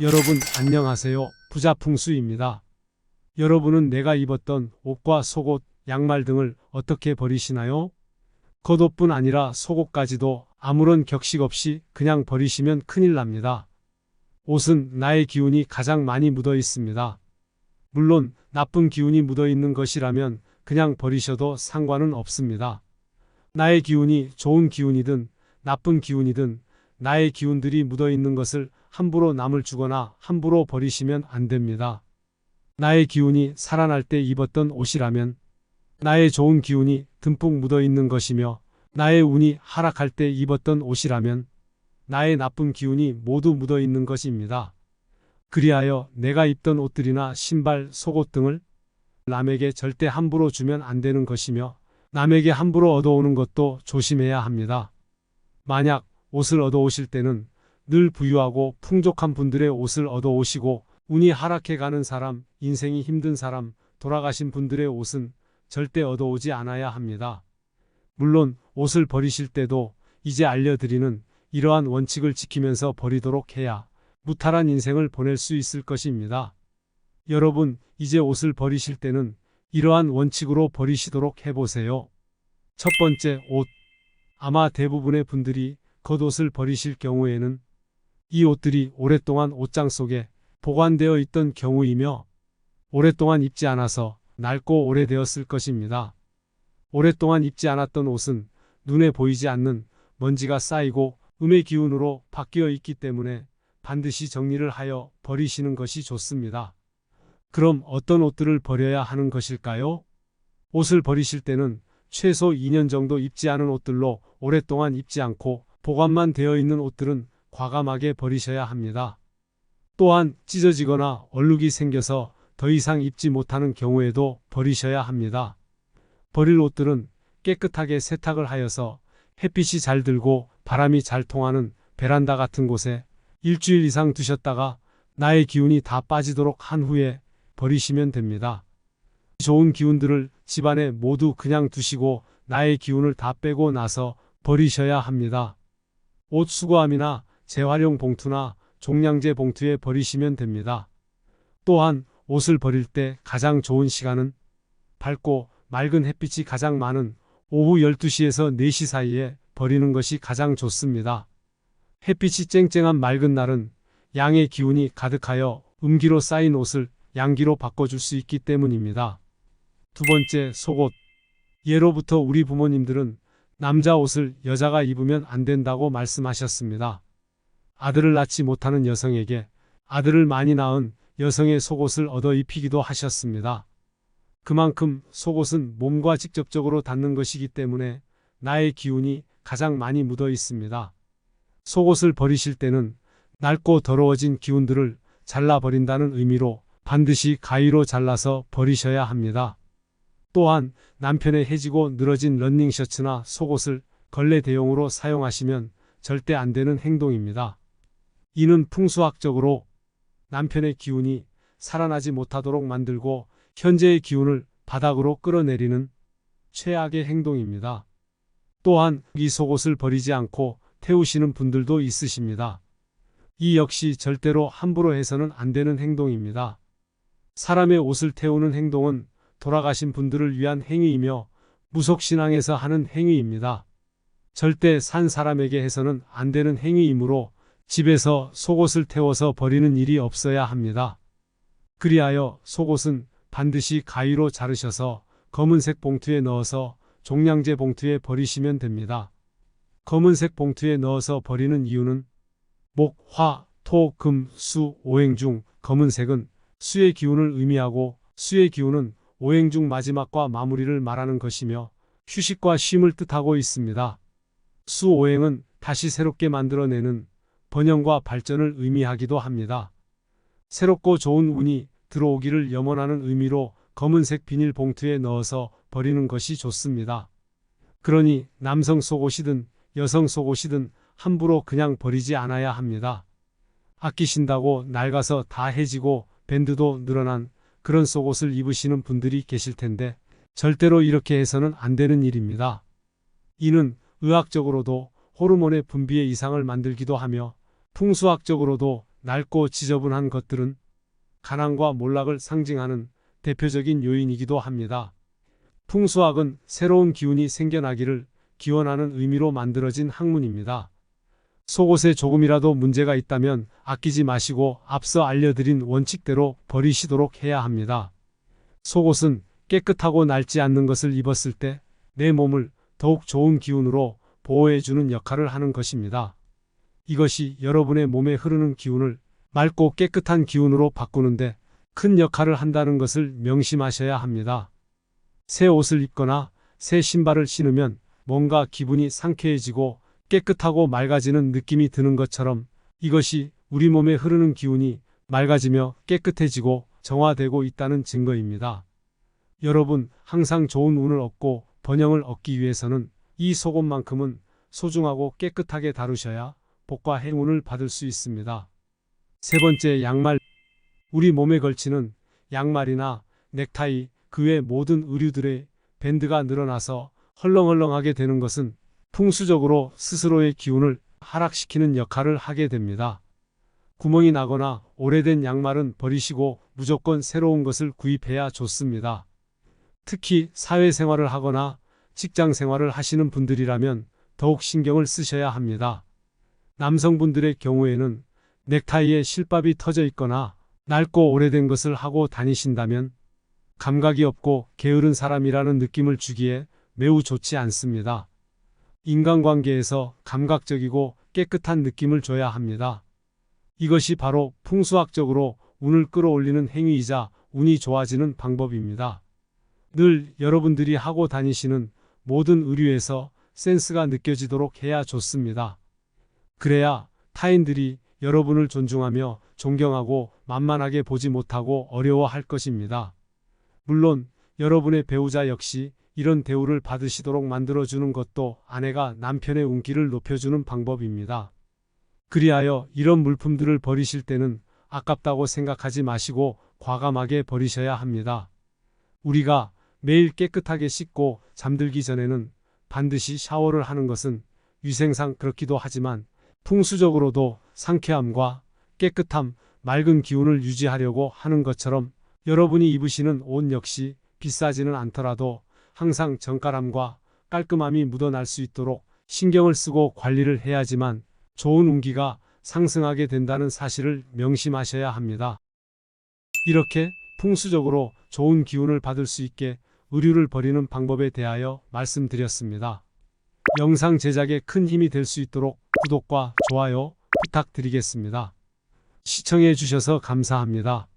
여러분 안녕하세요. 부자풍수입니다. 여러분은 내가 입었던 옷과 속옷, 양말 등을 어떻게 버리시나요? 겉옷뿐 아니라 속옷까지도 아무런 격식 없이 그냥 버리시면 큰일 납니다. 옷은 나의 기운이 가장 많이 묻어 있습니다. 물론 나쁜 기운이 묻어 있는 것이라면 그냥 버리셔도 상관은 없습니다. 나의 기운이 좋은 기운이든 나쁜 기운이든 나의 기운들이 묻어 있는 것을 함부로 남을 주거나 함부로 버리시면 안 됩니다. 나의 기운이 살아날 때 입었던 옷이라면 나의 좋은 기운이 듬뿍 묻어 있는 것이며 나의 운이 하락할 때 입었던 옷이라면 나의 나쁜 기운이 모두 묻어 있는 것입니다. 그리하여 내가 입던 옷들이나 신발, 속옷 등을 남에게 절대 함부로 주면 안 되는 것이며 남에게 함부로 얻어오는 것도 조심해야 합니다. 만약 옷을 얻어오실 때는 늘 부유하고 풍족한 분들의 옷을 얻어오시고 운이 하락해 가는 사람, 인생이 힘든 사람, 돌아가신 분들의 옷은 절대 얻어오지 않아야 합니다. 물론 옷을 버리실 때도 이제 알려드리는 이러한 원칙을 지키면서 버리도록 해야 무탈한 인생을 보낼 수 있을 것입니다. 여러분, 이제 옷을 버리실 때는 이러한 원칙으로 버리시도록 해보세요. 첫 번째, 옷. 아마 대부분의 분들이 겉옷을 버리실 경우에는 이 옷들이 오랫동안 옷장 속에 보관되어 있던 경우이며 오랫동안 입지 않아서 낡고 오래되었을 것입니다. 오랫동안 입지 않았던 옷은 눈에 보이지 않는 먼지가 쌓이고 음의 기운으로 바뀌어 있기 때문에 반드시 정리를 하여 버리시는 것이 좋습니다. 그럼 어떤 옷들을 버려야 하는 것일까요? 옷을 버리실 때는 최소 2년 정도 입지 않은 옷들로 오랫동안 입지 않고 보관만 되어 있는 옷들은 과감하게 버리셔야 합니다. 또한 찢어지거나 얼룩이 생겨서 더 이상 입지 못하는 경우에도 버리셔야 합니다. 버릴 옷들은 깨끗하게 세탁을 하여서 햇빛이 잘 들고 바람이 잘 통하는 베란다 같은 곳에 일주일 이상 두셨다가 나의 기운이 다 빠지도록 한 후에 버리시면 됩니다. 좋은 기운들을 집안에 모두 그냥 두시고 나의 기운을 다 빼고 나서 버리셔야 합니다. 옷 수거함이나 재활용 봉투나 종량제 봉투에 버리시면 됩니다. 또한 옷을 버릴 때 가장 좋은 시간은 밝고 맑은 햇빛이 가장 많은 오후 12시에서 4시 사이에 버리는 것이 가장 좋습니다. 햇빛이 쨍쨍한 맑은 날은 양의 기운이 가득하여 음기로 쌓인 옷을 양기로 바꿔줄 수 있기 때문입니다. 두 번째, 속옷. 예로부터 우리 부모님들은 남자 옷을 여자가 입으면 안 된다고 말씀하셨습니다. 아들을 낳지 못하는 여성에게 아들을 많이 낳은 여성의 속옷을 얻어 입히기도 하셨습니다. 그만큼 속옷은 몸과 직접적으로 닿는 것이기 때문에 나의 기운이 가장 많이 묻어 있습니다. 속옷을 버리실 때는 낡고 더러워진 기운들을 잘라버린다는 의미로 반드시 가위로 잘라서 버리셔야 합니다. 또한 남편의 해지고 늘어진 런닝 셔츠나 속옷을 걸레 대용으로 사용하시면 절대 안 되는 행동입니다. 이는 풍수학적으로 남편의 기운이 살아나지 못하도록 만들고 현재의 기운을 바닥으로 끌어내리는 최악의 행동입니다. 또한 이 속옷을 버리지 않고 태우시는 분들도 있으십니다. 이 역시 절대로 함부로 해서는 안 되는 행동입니다. 사람의 옷을 태우는 행동은 돌아가신 분들을 위한 행위이며 무속신앙에서 하는 행위입니다. 절대 산 사람에게 해서는 안 되는 행위이므로 집에서 속옷을 태워서 버리는 일이 없어야 합니다. 그리하여 속옷은 반드시 가위로 자르셔서 검은색 봉투에 넣어서 종량제 봉투에 버리시면 됩니다. 검은색 봉투에 넣어서 버리는 이유는 목, 화, 토, 금, 수, 오행 중 검은색은 수의 기운을 의미하고 수의 기운은 오행 중 마지막과 마무리를 말하는 것이며 휴식과 쉼을 뜻하고 있습니다. 수오행은 다시 새롭게 만들어내는 번영과 발전을 의미하기도 합니다. 새롭고 좋은 운이 들어오기를 염원하는 의미로 검은색 비닐 봉투에 넣어서 버리는 것이 좋습니다. 그러니 남성 속옷이든 여성 속옷이든 함부로 그냥 버리지 않아야 합니다. 아끼신다고 낡아서 다 해지고 밴드도 늘어난 그런 속옷을 입으시는 분들이 계실 텐데 절대로 이렇게 해서는 안 되는 일입니다. 이는 의학적으로도 호르몬의 분비에 이상을 만들기도 하며 풍수학적으로도 낡고 지저분한 것들은 가난과 몰락을 상징하는 대표적인 요인이기도 합니다. 풍수학은 새로운 기운이 생겨나기를 기원하는 의미로 만들어진 학문입니다. 속옷에 조금이라도 문제가 있다면 아끼지 마시고 앞서 알려드린 원칙대로 버리시도록 해야 합니다. 속옷은 깨끗하고 낡지 않는 것을 입었을 때 내 몸을 더욱 좋은 기운으로 보호해주는 역할을 하는 것입니다. 이것이 여러분의 몸에 흐르는 기운을 맑고 깨끗한 기운으로 바꾸는데 큰 역할을 한다는 것을 명심하셔야 합니다. 새 옷을 입거나 새 신발을 신으면 뭔가 기분이 상쾌해지고 깨끗하고 맑아지는 느낌이 드는 것처럼 이것이 우리 몸에 흐르는 기운이 맑아지며 깨끗해지고 정화되고 있다는 증거입니다. 여러분, 항상 좋은 운을 얻고 번영을 얻기 위해서는 이 속옷만큼은 소중하고 깨끗하게 다루셔야 복과 행운을 받을 수 있습니다. 세 번째, 양말. 우리 몸에 걸치는 양말이나 넥타이, 그 외 모든 의류들의 밴드가 늘어나서 헐렁헐렁하게 되는 것은 풍수적으로 스스로의 기운을 하락시키는 역할을 하게 됩니다. 구멍이 나거나 오래된 양말은 버리시고 무조건 새로운 것을 구입해야 좋습니다. 특히 사회생활을 하거나 직장 생활을 하시는 분들이라면 더욱 신경을 쓰셔야 합니다. 남성분들의 경우에는 넥타이에 실밥이 터져 있거나 낡고 오래된 것을 하고 다니신다면 감각이 없고 게으른 사람이라는 느낌을 주기에 매우 좋지 않습니다. 인간관계에서 감각적이고 깨끗한 느낌을 줘야 합니다. 이것이 바로 풍수학적으로 운을 끌어올리는 행위이자 운이 좋아지는 방법입니다. 늘 여러분들이 하고 다니시는 모든 의류에서 센스가 느껴지도록 해야 좋습니다. 그래야 타인들이 여러분을 존중하며 존경하고 만만하게 보지 못하고 어려워할 것입니다. 물론 여러분의 배우자 역시 이런 대우를 받으시도록 만들어주는 것도 아내가 남편의 운기를 높여주는 방법입니다. 그리하여 이런 물품들을 버리실 때는 아깝다고 생각하지 마시고 과감하게 버리셔야 합니다. 우리가 매일 깨끗하게 씻고 잠들기 전에는 반드시 샤워를 하는 것은 위생상 그렇기도 하지만 풍수적으로도 상쾌함과 깨끗함, 맑은 기운을 유지하려고 하는 것처럼 여러분이 입으시는 옷 역시 비싸지는 않더라도 항상 정갈함과 깔끔함이 묻어날 수 있도록 신경을 쓰고 관리를 해야지만 좋은 운기가 상승하게 된다는 사실을 명심하셔야 합니다. 이렇게 풍수적으로 좋은 기운을 받을 수 있게 의류를 버리는 방법에 대하여 말씀드렸습니다. 영상 제작에 큰 힘이 될 수 있도록 구독과 좋아요 부탁드리겠습니다. 시청해 주셔서 감사합니다.